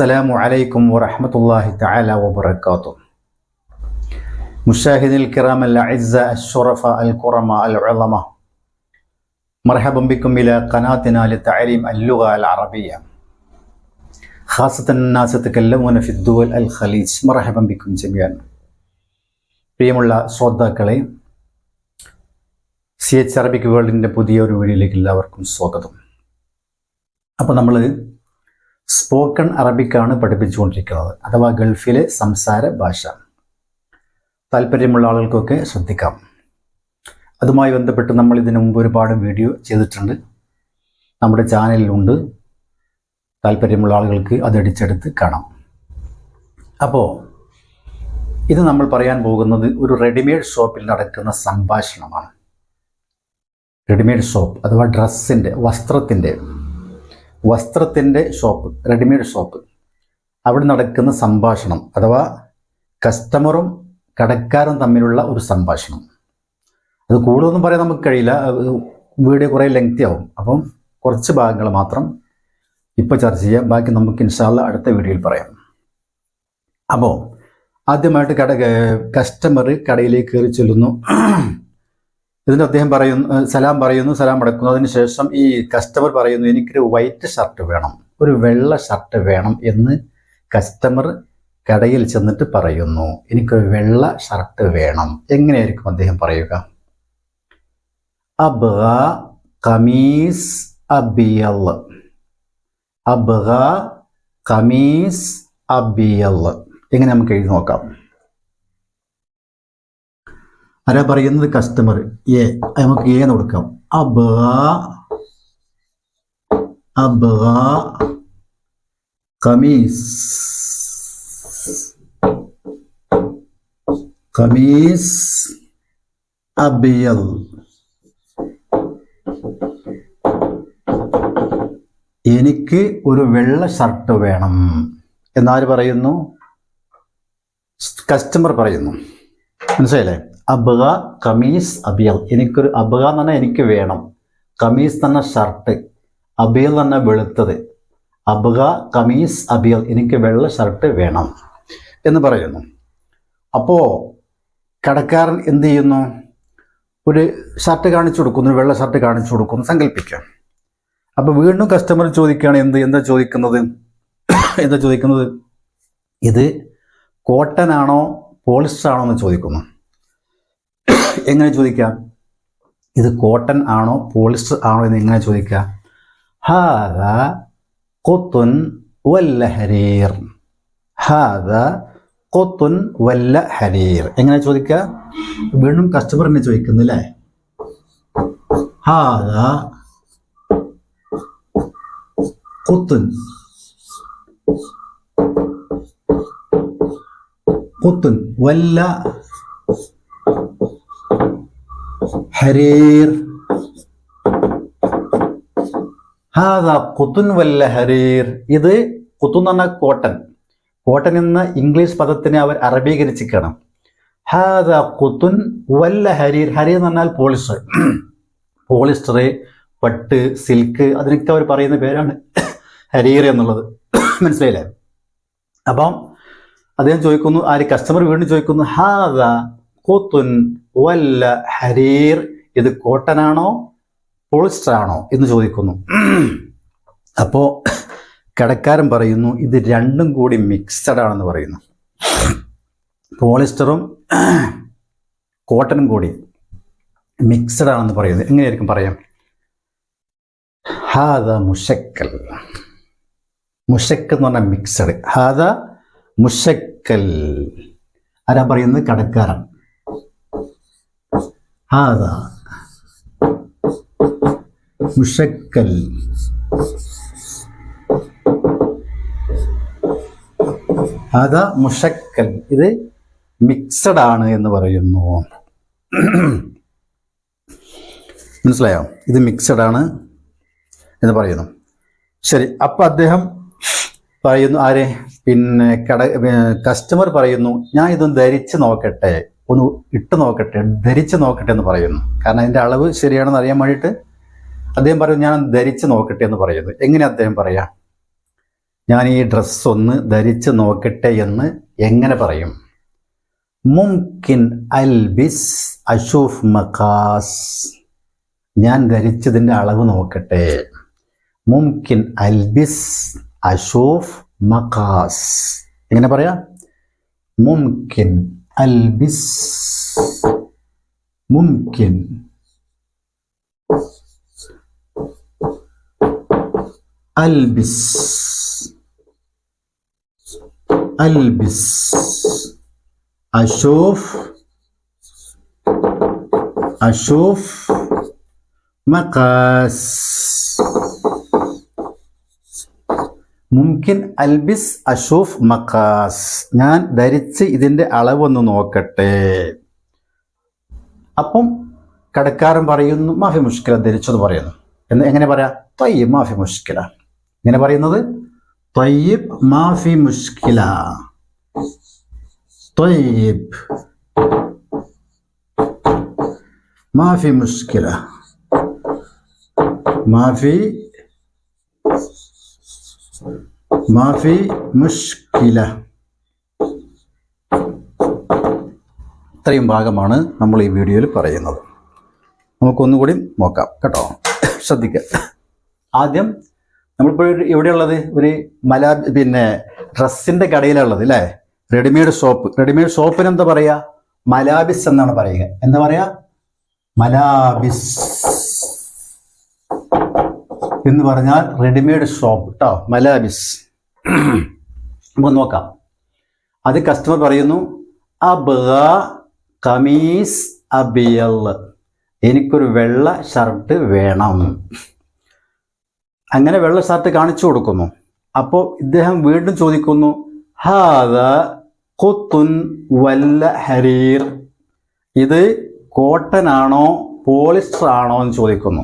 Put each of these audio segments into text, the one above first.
السلام عليكم ورحمة الله تعالى وبركاته مشاهدي الكرام الأعزاء الشرفاء الكرماء العظماء مرحبا بكم إلى قناتنا لتعليم اللغة العربية خاصة الناس يتكلمون في الدول الخليج مرحبا بكم جميعا പ്രിയമുള്ള ശ്രോതാക്കളെ C H Arabic വേൾഡിൻ്റെ പുതിയ ഒരു വീഡിയോയിലേക്ക് എല്ലാവർക്കും സ്വാഗതം അപ്പോൾ നമ്മൾ സ്പോക്കൺ അറബിക്കാണ് പഠിപ്പിച്ചുകൊണ്ടിരിക്കുന്നത്. അഥവാ ഗൾഫിലെ സംസാര ഭാഷ. താല്പര്യമുള്ള ആളുകൾക്കൊക്കെ ശ്രദ്ധിക്കാം. അതുമായി ബന്ധപ്പെട്ട് നമ്മൾ ഇതിനു മുമ്പ് ഒരുപാട് വീഡിയോ ചെയ്തിട്ടുണ്ട്. നമ്മുടെ ചാനലിലുണ്ട് താല്പര്യമുള്ള ആളുകൾക്ക് അതടിച്ചെടുത്ത് കാണാം. അപ്പോൾ ഇത് നമ്മൾ പറയാൻ പോകുന്നത് ഒരു റെഡിമെയ്ഡ് ഷോപ്പിൽ നടക്കുന്ന സംഭാഷണമാണ്. റെഡിമെയ്ഡ് ഷോപ്പ് അഥവാ ഡ്രസ്സിന്റെ വസ്ത്രത്തിന്റെ വസ്ത്രത്തിന്റെ ഷോപ്പ് റെഡിമെയ്ഡ് ഷോപ്പ്. അവിടെ നടക്കുന്ന സംഭാഷണം അഥവാ കസ്റ്റമറും കടക്കാരും തമ്മിലുള്ള ഒരു സംഭാഷണം. അത് കൂടുതലൊന്നും പറയാൻ നമുക്ക് കഴിയില്ല. വീഡിയോ കുറേ ലെങ്തി ആവും. അപ്പം കുറച്ച് ഭാഗങ്ങൾ മാത്രം ഇപ്പോൾ ചർച്ച ചെയ്യാം. ബാക്കി നമുക്ക് ഇൻഷാല്ല അടുത്ത വീഡിയോയിൽ പറയാം. അപ്പോൾ ആദ്യമായിട്ട് കട കസ്റ്റമർ കടയിലേക്ക് കയറി ചെല്ലുന്നു. ഇതിന് അദ്ദേഹം പറയുന്നു സലാം പറയുന്നു സലാം അടക്കുന്നു. അതിനുശേഷം ഈ കസ്റ്റമർ പറയുന്നു എനിക്കൊരു വൈറ്റ് ഷർട്ട് വേണം ഒരു വെള്ള ഷർട്ട് വേണം എന്ന് കസ്റ്റമർ കടയിൽ ചെന്നിട്ട് പറയുന്നു. എനിക്കൊരു വെള്ള ഷർട്ട് വേണം. എങ്ങനെയായിരിക്കും അദ്ദേഹം പറയുക? അബ്ഗ കമീസ് അബിയൽ. അബ്ഗ കമീസ് അബിയൽ. എങ്ങനെ നമുക്ക് എഴുതി നോക്കാം? ആരാ പറയുന്നത്? കസ്റ്റമർ എ നമുക്ക് എ എന്ന് കൊടുക്കാം. അബ അബ കമീസ് കമീസ് അബിയൽ എനിക്ക് ഒരു വെള്ള ഷർട്ട് വേണം. എന്നാര് പറയുന്നു? കസ്റ്റമർ പറയുന്നു. മനസ്സിലായില്ലേ? അബക കമീസ് അബിയൽ. എനിക്കൊരു അബ്ഗ എന്ന് പറഞ്ഞാൽ എനിക്ക് വേണം. കമീസ് തന്നെ ഷർട്ട്. അബിയൽ തന്നെ വെളുത്തത്. അബ്ഗ കമീസ് അബിയൽ. എനിക്ക് വെള്ള ഷർട്ട് വേണം എന്ന് പറയുന്നു. അപ്പോൾ കടക്കാരൻ എന്ത് ചെയ്യുന്നു? ഒരു ഷർട്ട് കാണിച്ചു കൊടുക്കുന്നു വെള്ള ഷർട്ട് കാണിച്ചു കൊടുക്കുന്നു സങ്കല്പിക്കാം അപ്പോൾ വീണ്ടും കസ്റ്റമർ ചോദിക്കുകയാണ് എന്ത് എന്താ ചോദിക്കുന്നത്? എന്താ ചോദിക്കുന്നത്? ഇത് കോട്ടൺ ആണോ പോളിസ്റ്റർ ആണോ എന്ന് ചോദിക്കുന്നു. എങ്ങനെ ചോദിക്കാം? ഇത് കോട്ടൺ ആണോ പോളിസ്റ്റർ ആണോ എന്ന് എങ്ങനെ ചോദിക്കാം? ഹാദ കൊത്തുൻ വല്ല ഹരീർ. ഹാദ കൊത്തുൻ വല്ല ഹരീർ. എങ്ങനെ ചോദിക്കുക വീണ്ടും കസ്റ്റമറിനെ ചോദിക്കുന്നു അല്ലേ? ഹാദ കൊത്തുൻ. കൊത്തുൻ വല്ല ഹരീർ. ഹാദ കുത്തുൻ വല്ല ഹരീർ. ഇത് കുത്തുൻ എന്ന് കോട്ടൻ. കോട്ടൺ എന്ന ഇംഗ്ലീഷ് പദത്തിനെ അവർ അറബീകരിച്ചിക്കണം ഹാദ കുത്തുൻ വല്ല ഹരീർ. ഹരീർ എന്ന് പറഞ്ഞാൽ പോളിസ്റ്റർ. പോളിസ്റ്റർ പട്ട് സിൽക്ക് അതിനൊക്കെ അവർ പറയുന്ന പേരാണ് ഹരീർ എന്നുള്ളത്. മനസ്സിലായില്ലേ? അപ്പം അദ്ദേഹം ചോദിക്കുന്നു ആര്? കസ്റ്റമർ വീണ്ടും ചോദിക്കുന്നു ഹാദ കൂത്തുൻ വല്ല ഹരീർ. ഇത് കോട്ടനാണോ? പോളിസ്റ്റർ ആണോ എന്ന് ചോദിക്കുന്നു. അപ്പോ കടക്കാരൻ പറയുന്നു ഇത് രണ്ടും കൂടി മിക്സഡ് ആണെന്ന് പറയുന്നു. പോളിസ്റ്ററും കോട്ടനും കൂടി മിക്സഡ് ആണെന്ന് പറയുന്നത് എങ്ങനെയായിരിക്കും പറയാം? ഹാദ മുഷക്കൽ മുഷക്കൽ എന്ന് പറഞ്ഞാൽ മിക്സഡ് ഹാദ മുഷക്കൽ ആരാ പറയുന്നത്? കടക്കാരൻ. ഹാദ. മുഷക്കൽ. هذا മുഷക്കൽ. ഇത് മിക്സഡ് ആണ് എന്ന് പറയുന്നു. മനസ്സിലായോ? ഇത് മിക്സഡ് ആണ് എന്ന് പറയുന്നു. ശരി അപ്പം അദ്ദേഹം പറയുന്നു ആരെ? പിന്നെ കട കസ്റ്റമർ പറയുന്നു ഞാൻ ഇതൊന്ന് ധരിച്ച് നോക്കട്ടെ. ഒന്ന് ഇട്ട് നോക്കട്ടെ ധരിച്ച് നോക്കട്ടെ എന്ന് പറയുന്നു. കാരണം അതിന്റെ അളവ് ശരിയാണെന്ന് അറിയാൻ വേണ്ടിയിട്ട് അദ്ദേഹം പറയുന്നു ഞാൻ ധരിച്ച് നോക്കട്ടെ എന്ന് പറയുന്നു. എങ്ങനെ അദ്ദേഹം പറയാം? ഞാൻ ഈ ഡ്രസ്സ് ഒന്ന് ധരിച്ച് നോക്കട്ടെ എന്ന് എങ്ങനെ പറയും? മുംകിൻ അൽബിസ് അഷൂഫ് മഖാസ്. ഞാൻ ധരിച്ചതിന്റെ അളവ് നോക്കട്ടെ. മുംകിൻ അൽബിസ് അഷൂഫ് മഖാസ്. എങ്ങനെ പറയാം? മുംകിൻ അൽബിസ് മുംകിൻ അൽബിസ് അൽബിസ് അഷൂഫ് അഷൂഫ് മക്കാസ് മുംകിൻ അൽബിസ് അഷൂഫ് മക്കാസ് ഞാൻ ധരിച്ച് ഇതിന്റെ അളവൊന്ന് നോക്കട്ടെ. അപ്പം കടക്കാരൻ പറയുന്നു മാഫി മുഷ്കില ധരിച്ചത് പറയുന്നു. എന്ന് എങ്ങനെ പറയാം? ത്വയ്യബ് മാഫി മുഷ്കില. ഇങ്ങനെ പറയുന്നത്? ത്വയ്യബ് മാഫി മുഷ്കില. ത്വയ്യബ് മാഫി മുഷ്കില. മാഫി മാഫി മുഷ്കില ഇത്രയും ഭാഗമാണ് നമ്മൾ ഈ വീഡിയോയിൽ പറയുന്നത്. നമുക്കൊന്നുകൂടി നോക്കാം കേട്ടോ. ശ്രദ്ധിക്കുക ആദ്യം നമ്മളിപ്പോൾ എവിടെയുള്ളത്? ഒരു മല പിന്നെ ഡ്രസ്സിന്റെ കടയിലുള്ളത് അല്ലേ? Readymade shop. റെഡിമെയ്ഡ് ഷോപ്പിന് എന്താ പറയുക? മലാബിസ് എന്നാണ് പറയുക. എന്താ പറയുക? മലാബിസ് എന്ന് പറഞ്ഞാൽ റെഡിമെയ്ഡ് ഷോപ്പ് കേട്ടോ. മലാബിസ്. നമുക്ക് നോക്കാം. അത് കസ്റ്റമർ പറയുന്നു അബ്ഗ കമീസ് അബിയൽ. എനിക്കൊരു വെള്ള ഷർട്ട് വേണം. അങ്ങനെ വെള്ള ഷർട്ട് കാണിച്ചു കൊടുക്കുന്നു. അപ്പോൾ ഇദ്ദേഹം വീണ്ടും ചോദിക്കുന്നു ഹാദ കൊത്തുൻ വല്ല ഹരീർ. ഇത് കോട്ടൺ ആണോ പോളിസ്റ്റർ ആണോ എന്ന് ചോദിക്കുന്നു.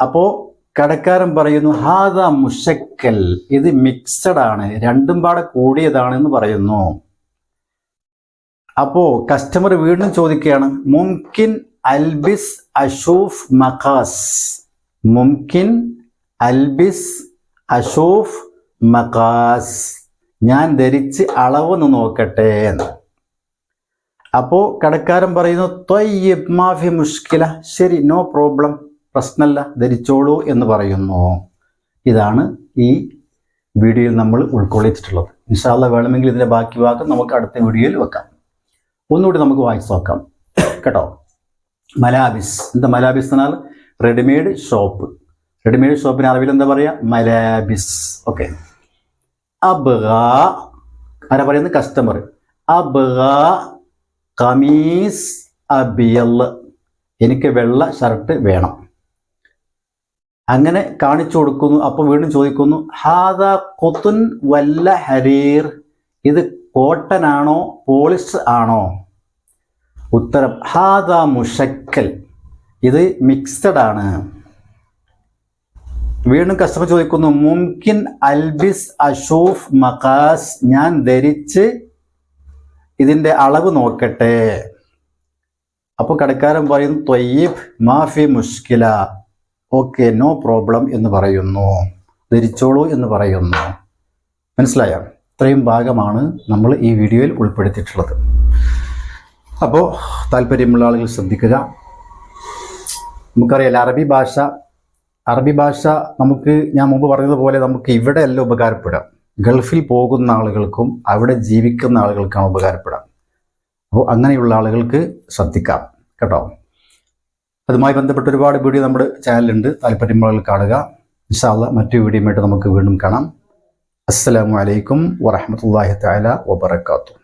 അപ്പോൾ കടക്കാരൻ പറയുന്നു ഹാദ മുഷക്കൽ ഇത് മിക്സഡ് ആണ് രണ്ടും പാടെ കൂടിയതാണ് എന്ന് പറയുന്നു. അപ്പോ കസ്റ്റമർ വീണ്ടും ചോദിക്കുകയാണ് മുംകിൻ അൽബിസ് അഷൂഫ് മഖാസ് മുംകിൻ അൽബിസ് അഷൂഫ് മഖാസ് ഞാൻ ധരിച്ച് അളവൊന്ന് നോക്കട്ടെ എന്ന്. കടക്കാരൻ പറയുന്നു ത്വയ്യിബ് മാഫി മുഷ്കില ശരി നോ പ്രോബ്ലം. പ്രശ്നമല്ല ധരിച്ചോളൂ എന്ന് പറയുന്നു. ഇതാണ് ഈ വീഡിയോയിൽ നമ്മൾ ഉൾക്കൊള്ളിച്ചിട്ടുള്ളത്. ഇൻഷാല്ല വേണമെങ്കിൽ ഇതിന്റെ ബാക്കി ഭാഗം നമുക്ക് അടുത്ത വീഡിയോയിൽ വെക്കാം. ഒന്നുകൂടി നമുക്ക് വായിച്ച് നോക്കാം. കേട്ടോ? മലാബിസ്. എന്താ മലാബിസ് എന്നാൽ റെഡിമെയ്ഡ് ഷോപ്പ്. റെഡിമെയ്ഡ് ഷോപ്പിന് അറിവിൽ എന്താ പറയുക മലാബിസ്. ഓക്കെ. അബ്ഗ. ആരാ പറയുന്നത്? കസ്റ്റമർ അബ്ഗ കമീസ് അബിയൽ. എനിക്ക് വെള്ള ഷർട്ട് വേണം. അങ്ങനെ കാണിച്ചു കൊടുക്കുന്നു അപ്പോൾ വീണ്ടും ചോദിക്കുന്നു ഹാദ കൊത്തുൻ വല്ല ഹരീർ? ഇത് കോട്ടൺ ആണോ പോളിസ്റ്റർ ആണോ? ഉത്തരം ഹാദ മുഷക്കൽ. ഇത് മിക്സഡ് ആണ്. വീണ്ടും കസ്റ്റമർ ചോദിക്കുന്നു മുംകിൻ അൽബിസ് അഷൂഫ് മകാസ് ഞാൻ ധരിച്ച് ഇതിന്റെ അളവ് നോക്കട്ടെ? അപ്പോൾ കടക്കാരൻ പറയുന്നു തൊയ്യീബ് മാഫി മുഷ്കില. ഓക്കെ നോ പ്രോബ്ലം എന്ന് പറയുന്നു. ധരിച്ചോളൂ എന്ന് പറയുന്നു. മനസ്സിലായോ? ഇത്രയും ഭാഗമാണ് നമ്മൾ ഈ വീഡിയോയിൽ ഉൾപ്പെടുത്തിയിട്ടുള്ളത്. അപ്പോൾ താല്പര്യമുള്ള ആളുകൾ ശ്രദ്ധിക്കുക. നമുക്കറിയാം അറബി ഭാഷ അറബി ഭാഷ നമുക്ക് ഞാൻ മുമ്പ് പറഞ്ഞതുപോലെ നമുക്ക് ഇവിടെ എല്ലാം ഉപകാരപ്പെടാം. ഗൾഫിൽ പോകുന്ന ആളുകൾക്കും അവിടെ ജീവിക്കുന്ന ആളുകൾക്കും ഉപകാരപ്പെടാം. അപ്പോൾ അങ്ങനെയുള്ള ആളുകൾക്ക് ശ്രദ്ധിക്കാം. കേട്ടോ? അതുമായി ബന്ധപ്പെട്ട ഒരുപാട് വീഡിയോ നമ്മുടെ ചാനലുണ്ട് താല്പര്യമുള്ള കാണുക. ഇൻഷാല്ല മറ്റു വീഡിയോയുമായിട്ട് നമുക്ക് വീണ്ടും കാണാം. അസ്സലാമു അലൈക്കും വറഹമത്തല്ലാഹി തആല വബറകാതുഹു.